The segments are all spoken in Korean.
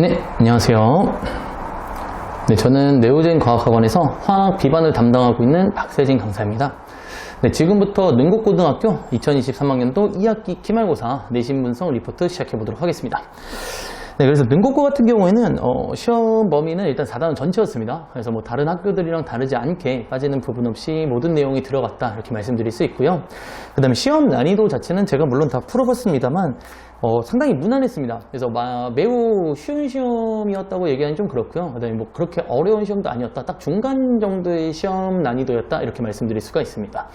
네, 안녕하세요. 네, 저는 네오젠 과학학원에서 화학 비반을 담당하고 있는 박세진 강사입니다. 네, 지금부터 능곡고등학교 2023학년도 2학기 기말고사 내신 분석 리포트 시작해 보도록 하겠습니다. 네, 그래서 능곡고 같은 경우에는 어, 시험 범위는 일단 4단원 전체였습니다. 그래서 뭐 다른 학교들이랑 다르지 않게 빠지는 부분 없이 모든 내용이 들어갔다 이렇게 말씀드릴 수 있고요. 그 다음에 시험 난이도 자체는 제가 물론 다 풀어봤습니다만 어, 상당히 무난했습니다. 그래서 마- 매우 쉬운 시험이었다고 얘기하기는 좀 그렇고요. 그 다음에 뭐 그렇게 어려운 시험도 아니었다. 딱 중간 정도의 시험 난이도였다. 이렇게 말씀드릴 수가 있습니다.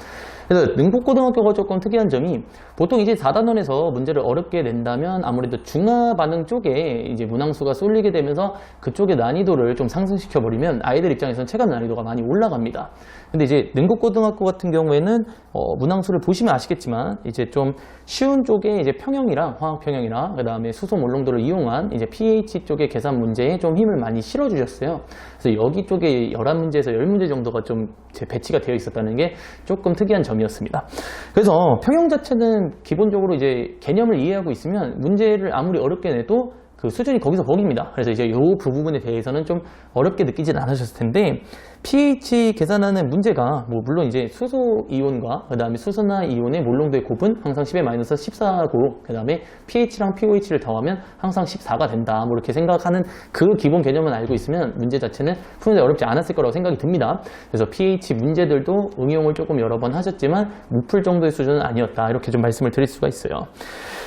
그래서 능곡고등학교가 조금 특이한 점이 보통 이제 4단원에서 문제를 어렵게 낸다면 아무래도 중화 반응 쪽에 이제 문항수가 쏠리게 되면서 그쪽의 난이도를 좀 상승시켜 버리면 아이들 입장에서는 체감 난이도가 많이 올라갑니다. 근데 이제 능곡고등학교 같은 경우에는 어, 문항수를 보시면 아시겠지만 이제 좀 쉬운 쪽에 이제 평형이랑 화학 평형이랑 그 다음에 수소 몰롱도를 이용한 이제 pH 쪽의 계산 문제에 좀 힘을 많이 실어 주셨어요. 그래서 여기 쪽에 11문제에서 10문제 정도가 좀 제 배치가 되어 있었다는 게 조금 특이한 점이었습니다. 그래서 평형 자체는 기본적으로 이제 개념을 이해하고 있으면 문제를 아무리 어렵게 내도 그 수준이 거기서 거기입니다. 그래서 이제 요그 부분에 대해서는 좀 어렵게 느끼진 않으셨을 텐데 pH 계산하는 문제가 뭐 물론 이제 수소 이온과 그 다음에 수소나 이온의 몰롱도의 곱은 항상 10의 마이너스 14고 그 다음에 pH랑 pOH를 더하면 항상 14가 된다. 뭐 이렇게 생각하는 그 기본 개념은 알고 있으면 문제 자체는 푸는데 어렵지 않았을 거라고 생각이 듭니다. 그래서 pH 문제들도 응용을 조금 여러 번 하셨지만 못 풀 정도의 수준은 아니었다. 이렇게 좀 말씀을 드릴 수가 있어요.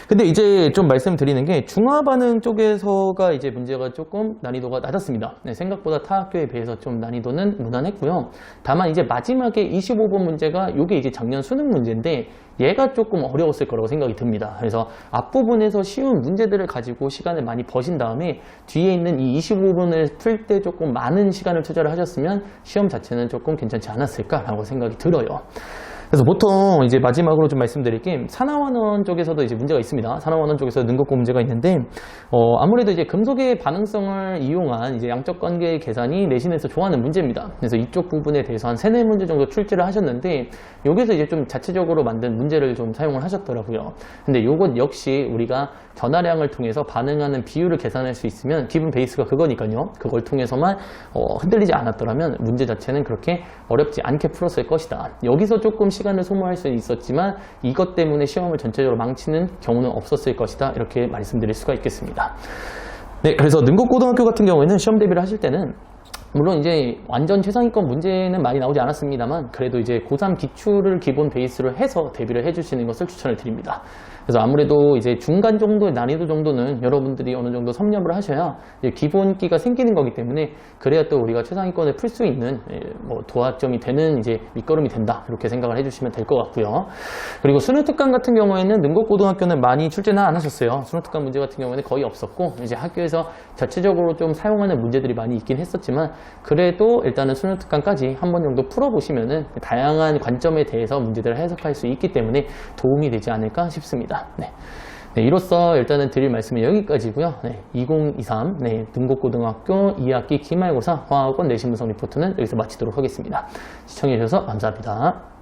근데 이제 좀 말씀드리는 게 중화 반응 쪽에서가 이제 문제가 조금 난이도가 낮았습니다. 네, 생각보다 타 학교에 비해서 좀 난이도는 무난했고요. 다만 이제 마지막에 25번 문제가 이게 이제 작년 수능 문제인데 얘가 조금 어려웠을 거라고 생각이 듭니다. 그래서 앞부분에서 쉬운 문제들을 가지고 시간을 많이 버신 다음에 뒤에 있는 이 25번을 풀 때 조금 많은 시간을 투자를 하셨으면 시험 자체는 조금 괜찮지 않았을까라고 생각이 들어요. 그래서 보통 이제 마지막으로 좀 말씀드릴 게 산화원원 쪽에서도 이제 문제가 있습니다. 산화원원 쪽에서 능곡고 문제가 있는데 어, 아무래도 이제 금속의 반응성을 이용한 이제 양적 관계 계산이 내신에서 좋아하는 문제입니다. 그래서 이쪽 부분에 대해서 한 세네 문제 정도 출제를 하셨는데 여기서 이제 좀 자체적으로 만든 문제를 좀 사용을 하셨더라고요. 근데 요것 역시 우리가 전화량을 통해서 반응하는 비율을 계산할 수 있으면 기본 베이스가 그거니까요. 그걸 통해서만 어, 흔들리지 않았더라면 문제 자체는 그렇게 어렵지 않게 풀었을 것이다. 여기서 조금 시간을 소모할 수 있었지만 이것 때문에 시험을 전체적으로 망치는 경우는 없었을 것이다. 이렇게 말씀드릴 수가 있겠습니다. 네, 그래서 능곡고등학교 같은 경우에는 시험 대비를 하실 때는 물론 이제 완전 최상위권 문제는 많이 나오지 않았습니다만 그래도 이제 고3 기출을 기본 베이스로 해서 대비를 해주시는 것을 추천을 드립니다. 그래서 아무래도 이제 중간 정도의 난이도 정도는 여러분들이 어느 정도 섭렵을 하셔야 기본기가 생기는 거기 때문에 그래야 또 우리가 최상위권을 풀 수 있는 예, 뭐 도화점이 되는 이제 밑거름이 된다 이렇게 생각을 해주시면 될 것 같고요. 그리고 수능 특강 같은 경우에는 능곡고등학교는 많이 출제는 안 하셨어요. 수능 특강 문제 같은 경우에는 거의 없었고 이제 학교에서 자체적으로 좀 사용하는 문제들이 많이 있긴 했었지만 그래도 일단은 수능특강까지 한 번 정도 풀어보시면은 다양한 관점에 대해서 문제들을 해석할 수 있기 때문에 도움이 되지 않을까 싶습니다. 네. 네, 이로써 일단은 드릴 말씀은 여기까지고요. 네, 2023 네, 등곡고등학교 2학기 기말고사 화학원 내신분석 리포트는 여기서 마치도록 하겠습니다. 시청해주셔서 감사합니다.